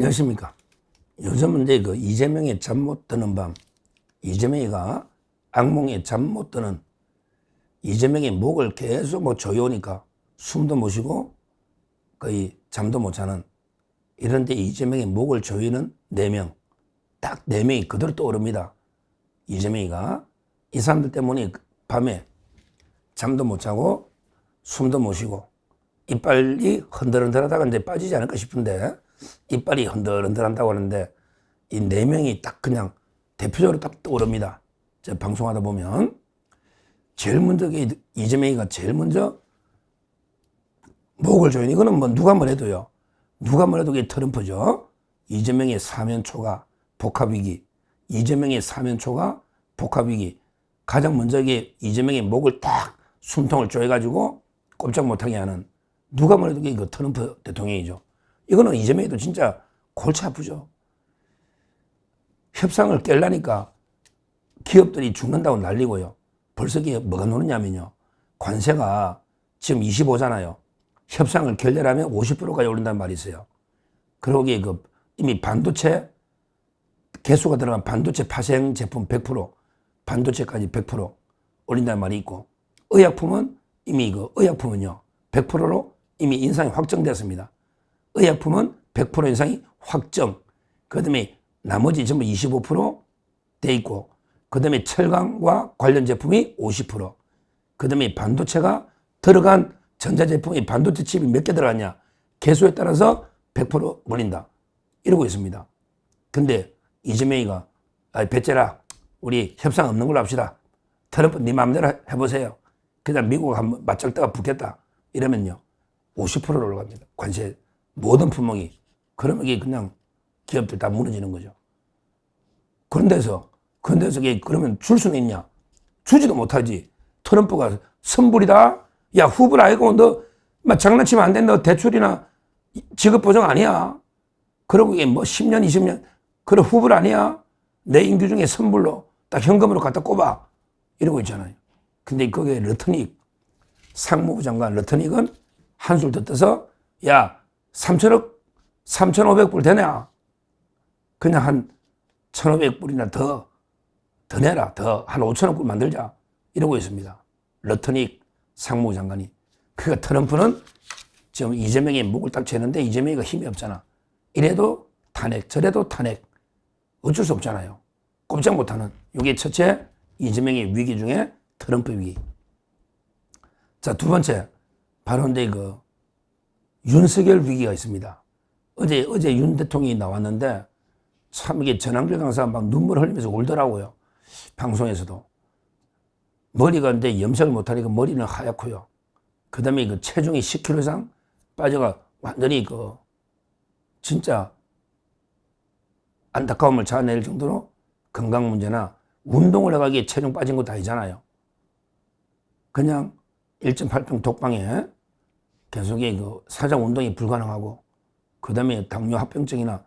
안녕하십니까. 요즘은 이제 그 이재명의 잠 못 드는 밤, 이재명이가 악몽에 잠 못 드는 이재명의 목을 계속 뭐 조여오니까 숨도 못 쉬고 거의 잠도 못 자는 이런데 이재명의 목을 조이는 네 명, 딱네 명이 그대로 떠오릅니다. 이재명이가 이 사람들 때문에 밤에 잠도 못 자고 숨도 못 쉬고 이빨이 흔들흔들하다가 이제 빠지지 않을까 싶은데 이빨이 흔들흔들한다고 하는데 이 네 명이 딱 그냥 대표적으로 딱 떠오릅니다. 제가 방송하다 보면 제일 먼저 이- 이재명이가 제일 먼저 목을 조인 이거는 뭐 누가 뭐래도요. 누가 뭐래도 이게 트럼프죠. 이재명의 사면초가 복합위기, 이재명의 사면초가 복합위기. 가장 먼저 이게 이재명의 목을 딱 숨통을 조여가지고 꼼짝 못하게 하는 누가 뭐래도 이게 그 트럼프 대통령이죠. 이거는 이재명이도 진짜 골치 아프죠. 협상을 깰라니까 기업들이 죽는다고 난리고요. 벌써 이게 뭐가 노느냐면요. 관세가 지금 25잖아요. 협상을 결렬하면 50%까지 올린다는 말이 있어요. 그러기에 그 이미 반도체 개수가 들어간 반도체 파생 제품 100% 반도체까지 100% 올린다는 말이 있고 의약품은 이미 그 의약품은요 100%로 이미 인상이 확정됐습니다. 의약품은 100% 인상이 확정. 그 다음에 나머지 전부 25%돼 있고 그 다음에 철강과 관련 제품이 50%. 그 다음에 반도체가 들어간 전자제품이 반도체 칩이 몇 개 들어갔냐 개수에 따라서 100% 몰린다. 이러고 있습니다. 근데 이재명이가 아, 배째라 우리 협상 없는 걸로 합시다. 트럼프 네 마음대로 해보세요. 그냥 미국 한번 맞짱뜨가 붙겠다. 이러면요. 50%로 올라갑니다. 관세 모든 품목이. 그러면 이게 그냥 기업들 다 무너지는 거죠. 그런 데서 그런 데서 이게 그러면 줄 수는 있냐? 주지도 못하지. 트럼프가 선불이다. 야 후불 아니고 너 막 장난치면 안 된다. 대출이나 보장 아니야. 그러고 이게 뭐 10년 20년 그런 후불 아니야. 내 인규 중에 선불로 딱 현금으로 갖다 꼽아 이러고 있잖아요. 근데 거기에 러트닉 상무부 장관 러트닉은 한술 더 떠서 야 3천억 3,500불 되냐? 그냥 한 1,500불이나 더, 더 내라. 더, 한 5천억 불 만들자. 이러고 있습니다. 러트닉 상무부 장관이. 그러니까 트럼프는 지금 이재명의 목을 딱 재는데 이재명이가 힘이 없잖아. 이래도 탄핵, 저래도 탄핵. 어쩔 수 없잖아요. 꼼짝 못하는. 이게 첫째, 이재명의 위기 중에 트럼프 위기. 자, 두 번째, 바로 이제 그 윤석열 위기가 있습니다. 어제, 어제 윤 대통령이 나왔는데 참 이게 전황길 강사가 막 눈물 흘리면서 울더라고요. 방송에서도. 머리가 근데 염색을 못하니까 머리는 하얗고요. 그 다음에 그 체중이 10kg 이상 빠져가 완전히 그 진짜 안타까움을 자아낼 정도로 건강 문제나 운동을 해가기에 체중 빠진 것도 아니잖아요. 그냥 1.8평 독방에 계속에 그 사장 운동이 불가능하고 그 다음에 당뇨 합병증이나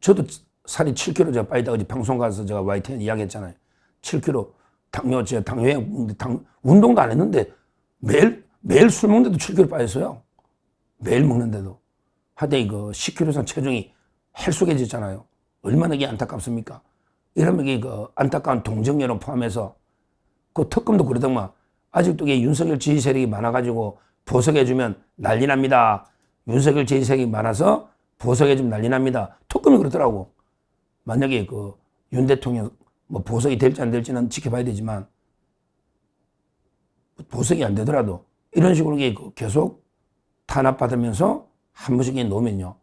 저도 살이 7kg 제가 빠지다 어제 방송 가서 제가 YTN 이야기했잖아요. 7kg 당뇨 제가 당뇨에 당 운동도 안 했는데 매일 매일 술 먹는데도 7kg 빠졌어요. 매일 먹는데도 하여튼 이거 10kg 이상 체중이 헬쑥해졌잖아요. 얼마나 이게 안타깝습니까? 이러면 이게 그 안타까운 동정 여론 포함해서 그 특검도 그러더만 아직도 이게 윤석열 지지 세력이 많아가지고 보석해주면 난리 납니다. 윤석열 세력이 많아서 보석해주면 난리 납니다. 특검이 그러더라고. 만약에 그 윤 대통령 뭐 보석이 될지 안 될지는 지켜봐야 되지만 보석이 안 되더라도 이런 식으로 이게 그 계속 탄압받으면서 한 번씩 이게 놓으면요.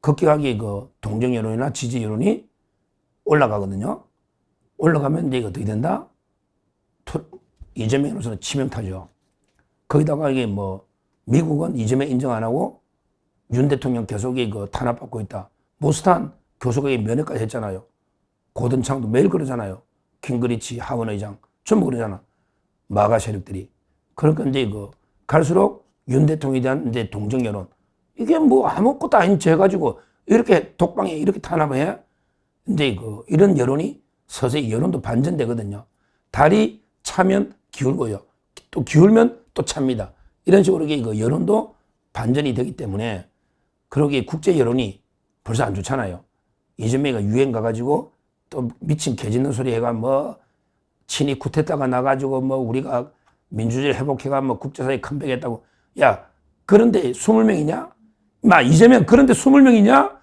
급격하게 그 동정 여론이나 지지 여론이 올라가거든요. 올라가면 이거 어떻게 된다? 토- 이재명으로서는 치명타죠. 거기다가 이게 뭐 미국은 이재명 인정 안 하고 윤 대통령 계속 그 탄압받고 있다. 모스탄 교수가 면회까지 했잖아요. 고든창도 매일 그러잖아요. 킹그리치 하원 의장 전부 그러잖아. 마가 세력들이. 그러니까 이제 그 갈수록 윤 대통령에 대한 이제 동정 여론 이게 뭐 아무것도 아닌 죄 가지고 이렇게 독방에 이렇게 탄압을 해. 근데 그 이런 여론이 서서히 여론도 반전되거든요. 달이 차면 기울고요. 또 기울면 또 찹니다. 이런 식으로 이게 그 여론도 반전이 되기 때문에 그러기에 국제 여론이 벌써 안 좋잖아요. 이재명이가 유행 가가지고 또 미친 개짖는 소리 해가 뭐 친이 쿠데타가 나가지고 뭐 우리가 민주주의를 회복해가 뭐 국제사회 컴백했다고 야 그런데 20명이냐? 마 이재명 그런데 20명이냐?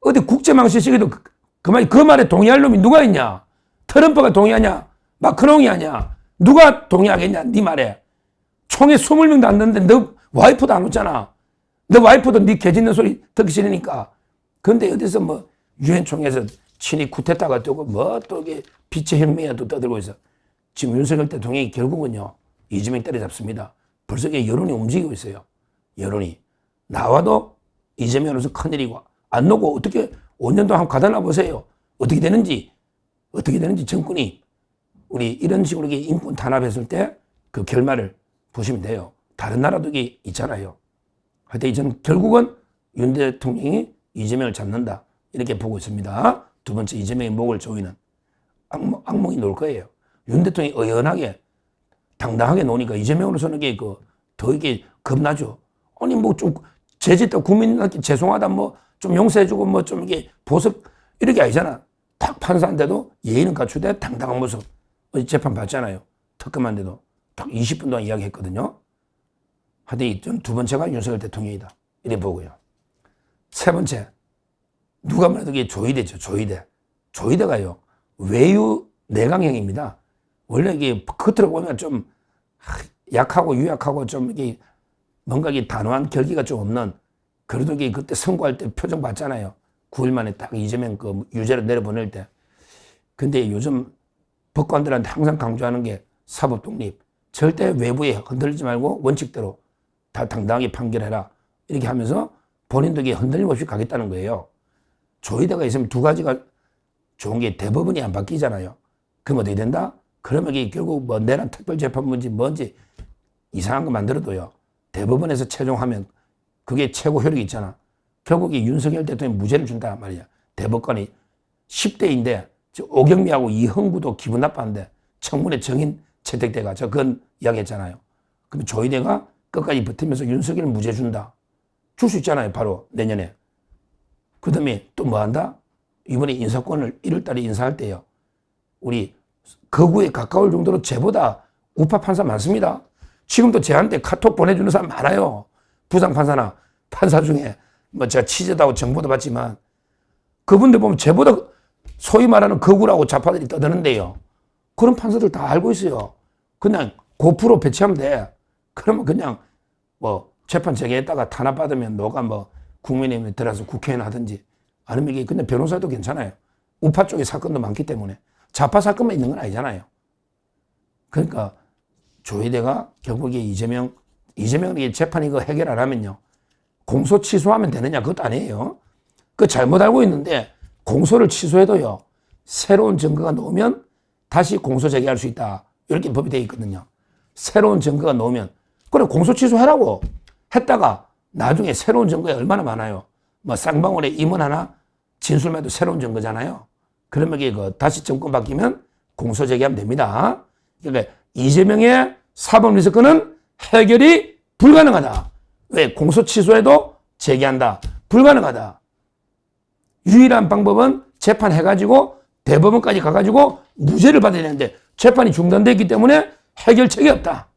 어디 국제망신 시기도 그, 그, 말, 그 말에 동의할 놈이 누가 있냐? 트럼프가 동의하냐? 마크롱이 하냐? 누가 동의하겠냐? 네 말에. 총에 20명도 안 됐는데 너 와이프도 안 오잖아. 너 와이프도 네 개짖는 소리 듣기 싫으니까. 근데 어디서 뭐 유엔 총회에서 친이 쿠데타가 뜨고 뭐 또 이게 빛의 혁명이 또 떠들고 있어. 지금 윤석열 대통령이 결국은요. 이재명 때려잡습니다. 벌써 이게 여론이 움직이고 있어요. 여론이. 나와도 이재명으로서 큰일이고 안 놓고 어떻게 5년 동안 가다놔 보세요. 어떻게 되는지 어떻게 되는지 정권이 우리 이런 식으로 인권 탄압했을 때 그 결말을 보시면 돼요. 다른 나라도 이게 있잖아요. 하여튼 저는 결국은 윤 대통령이 이재명을 잡는다. 이렇게 보고 있습니다. 두 번째 이재명의 목을 조이는 악몽, 악몽이 놀 거예요. 윤 대통령이 의연하게 당당하게 노니까 이재명으로서는 이게 그 더 이게 겁나죠. 아니 뭐 좀 제짓다 국민한테 죄송하다 뭐 좀 용서해주고 뭐 좀 이게 보석 이렇게 아니잖아. 딱 판사인데도 예의는 갖추되 당당한 모습. 어제 재판 받잖아요. 특검한데도 딱 20분 동안 이야기했거든요. 하여튼 두 번째가 윤석열 대통령이다. 이래 보고요. 세 번째 누가 말해도 이게 조이대죠. 조이대. 조이대가요. 외유 내강형입니다. 원래 이게 겉으로 보면 좀 약하고 유약하고 좀 이게 뭔가 이게 단호한 결기가 좀 없는 그래도 이게 그때 선거할 때 표정 봤잖아요. 9일 만에 딱 이재명 그 유죄를 내려보낼 때. 근데 요즘 법관들한테 항상 강조하는 게 사법 독립. 절대 외부에 흔들리지 말고 원칙대로 다 당당하게 판결해라. 이렇게 하면서 본인도 이게 흔들림 없이 가겠다는 거예요. 조이대가 있으면 두 가지가 좋은 게 대법원이 안 바뀌잖아요. 그럼 어떻게 된다? 그러면 이게 결국 뭐 내란 특별재판부인지 뭔지 이상한 거 만들어도요. 대법원에서 최종하면 그게 최고 효력이 있잖아. 결국 이 윤석열 대통령이 무죄를 준다 말이야. 대법관이 10대인데 오경미하고 이흥구도 기분 나빠한데 청문회 정인 채택대가 저 그건 이야기했잖아요. 그럼 조이대가 끝까지 버티면서 윤석열 무죄 준다. 줄 수 있잖아요. 바로 내년에. 그 다음에 또 뭐 한다? 이번에 인사권을 1월 달에 인사할 때요. 우리 거구에 가까울 정도로 쟤보다 우파 판사 많습니다. 지금도 저한테 카톡 보내주는 사람 많아요. 부장 판사나 판사 중에 뭐 제가 취재도 정보도 받지만 그분들 보면 쟤보다 소위 말하는 거구라고 좌파들이 떠드는데요. 그런 판사들 다 알고 있어요. 그냥 고프로 배치하면 돼. 그러면 그냥 뭐 재판 재개했다가 탄압받으면 너가 뭐 국민의힘에 들어서 국회의원 하든지 아니면 이게 그냥 변호사도 괜찮아요. 우파 쪽의 사건도 많기 때문에 좌파 사건만 있는 건 아니잖아요. 그러니까 조희대가 결국에 이재명, 이재명이 재판 이거 해결 안 하면요. 공소 취소하면 되느냐? 그것도 아니에요. 그 잘못 알고 있는데 공소를 취소해도요. 새로운 증거가 나오면 다시 공소 제기할 수 있다. 이렇게 법이 되어 있거든요. 새로운 증거가 나오면 그래 공소 취소해라고 했다가 나중에 새로운 증거가 얼마나 많아요. 뭐 쌍방울에 임원 하나 진술만 해도 새로운 증거잖아요. 그러면 이게 그 다시 정권 바뀌면 공소 제기하면 됩니다. 그러니까 이재명의 사법 리스크는 해결이 불가능하다. 왜? 공소 취소해도 제기한다. 불가능하다. 유일한 방법은 재판해가지고 대법원까지 가가지고 무죄를 받아야 되는데 재판이 중단됐기 때문에 해결책이 없다.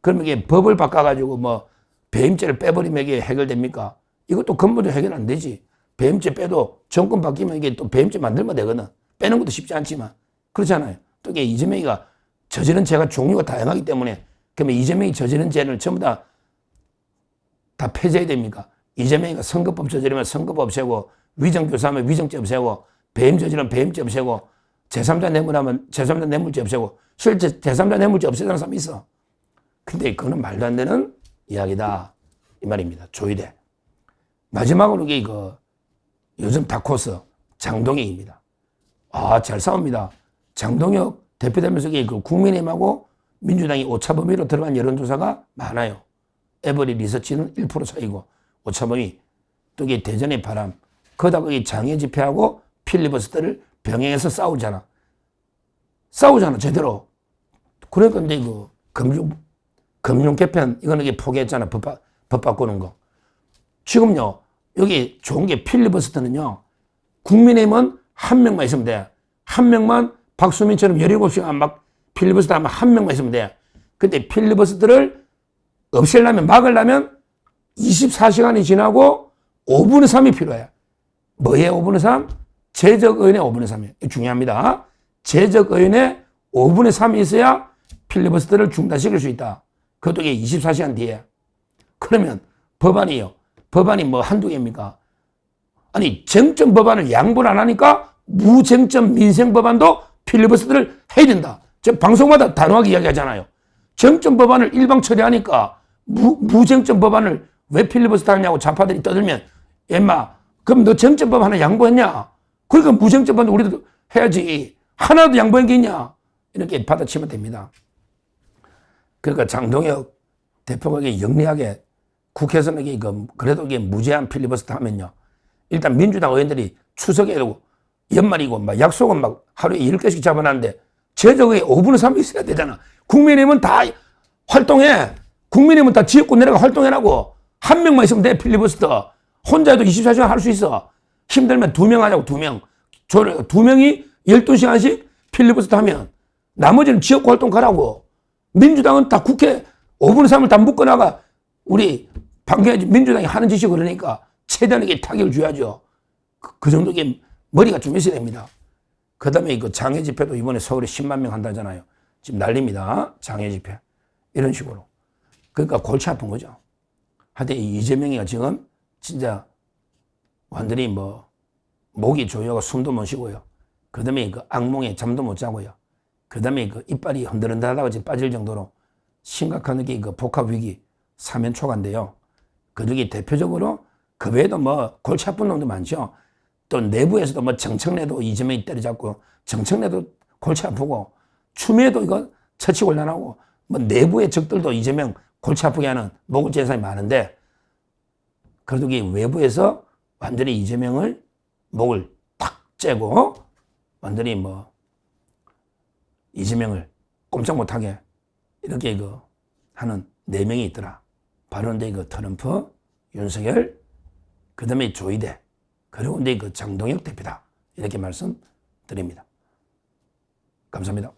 그러면 이게 법을 바꿔가지고 뭐 배임죄를 빼버리면 이게 해결됩니까? 이것도 근본적으로 해결 안 되지. 배임죄 빼도 정권 바뀌면 이게 또 배임죄 만들면 되거든. 빼는 것도 쉽지 않지만. 그렇잖아요. 또 이게 이재명이가 저지른 죄가 종류가 다양하기 때문에 그러면 이재명이 저지른 죄를 전부 다, 다 폐지해야 됩니까? 이재명이가 선거법 저지르면 선거법 없애고 위정교사하면 위정죄 없애고 배임 저지르면 배임죄 없애고 제3자 뇌물하면 제3자 뇌물죄 없애고 실제 제3자 뇌물죄 없애는 사람이 있어. 근데 그거는 말도 안 되는 이야기다. 이 말입니다. 조이대. 마지막으로 이게 그 요즘 다코스 장동혁입니다. 아, 잘 싸웁니다. 장동혁 대표되면서 그 국민의힘하고 민주당이 오차 범위로 들어간 여론조사가 많아요. 에버리 리서치는 1% 차이고 오차 범위 또 이게 대전의 바람 거기다가 이 장애 집회하고 필리버스터를 병행해서 싸우잖아. 싸우잖아 제대로. 그러니까 이제 그 금융 금융 개편 이거는 이게 포기했잖아 법, 바, 법 바꾸는 거. 지금요 여기 좋은 게 필리버스터는요. 국민의힘은 한 명만 있으면 돼. 한 명만 박수민처럼 17시간 막 필리버스터 하면 한 명만 있으면 돼. 근데 필리버스터를 없애려면 막으려면 24시간이 지나고 5분의 3이 필요해. 뭐의 5분의 3? 제적 의원의 5분의 3이에요. 중요합니다. 제적 의원의 5분의 3이 있어야 필리버스터를 중단시킬 수 있다. 그것도 이게 24시간 뒤에. 그러면 법안이요. 법안이 뭐 한두 개입니까? 아니, 쟁점 법안을 양보를 안 하니까 무쟁점 민생 법안도 필리버스터를 해야 된다. 저 방송마다 단호하게 이야기하잖아요. 쟁점 법안을 일방 처리하니까 무, 무쟁점 법안을 왜 필리버스터 하냐고 좌파들이 떠들면 엠마 그럼 너 쟁점 법안을 양보했냐? 그러니까 무쟁점 법안 우리도 해야지. 하나도 양보한 게 있냐? 이렇게 받아치면 됩니다. 그러니까 장동혁 대표가 영리하게 국회에서는 이게 그 그래도 이게 무제한 필리버스터 하면요. 일단 민주당 의원들이 추석에도 연말이고 막 약속은 막 하루에 10개씩 잡아놨는데 제적의 5분의 3이 있어야 되잖아. 국민의힘은 다 활동해. 국민의힘은 다 지역구 내려가 활동해라고. 한 명만 있으면 돼, 필리버스터. 혼자 해도 24시간 할 수 있어. 힘들면 두 명 하자고, 두 명. 저, 두 명이 12시간씩 필리버스터 하면 나머지는 지역구 활동 가라고. 민주당은 다 국회 5분의 3을 다 묶어나가 우리 방금 민주당이 하는 짓이 그러니까 최대한에게 타격을 줘야죠. 그, 그 정도 게 머리가 좀 있어야 됩니다. 그 다음에 그 장애 집회도 이번에 서울에 10만 명 한다잖아요. 지금 난립니다. 장애 집회. 이런 식으로. 그러니까 골치 아픈 거죠. 하여튼 이 이재명이가 지금 진짜 완전히 뭐 목이 조여가 숨도 못 쉬고요. 그 다음에 그 악몽에 잠도 못 자고요. 그 다음에 그 이빨이 흔들흔들하다가 빠질 정도로 심각한 게 그 복합 위기 사면 초과인데요. 그 중에 대표적으로 그 외에도 뭐 골치 아픈 놈도 많죠. 또 내부에서도 뭐 정청래도 이재명이 때려잡고 정청래도 골치 아프고 추미애도 이거 처치 곤란하고 뭐 내부의 적들도 이재명 골치 아프게 하는 모국 재산이 많은데 그래도 이 외부에서 완전히 이재명을 목을 탁 째고 완전히 뭐 이재명을 꼼짝 못하게 이렇게 그 하는 네 명이 있더라. 바로 이제 그 트럼프, 윤석열, 그 다음에 조이대, 그리고 이제 그 장동혁 대표다. 이렇게 말씀드립니다. 감사합니다.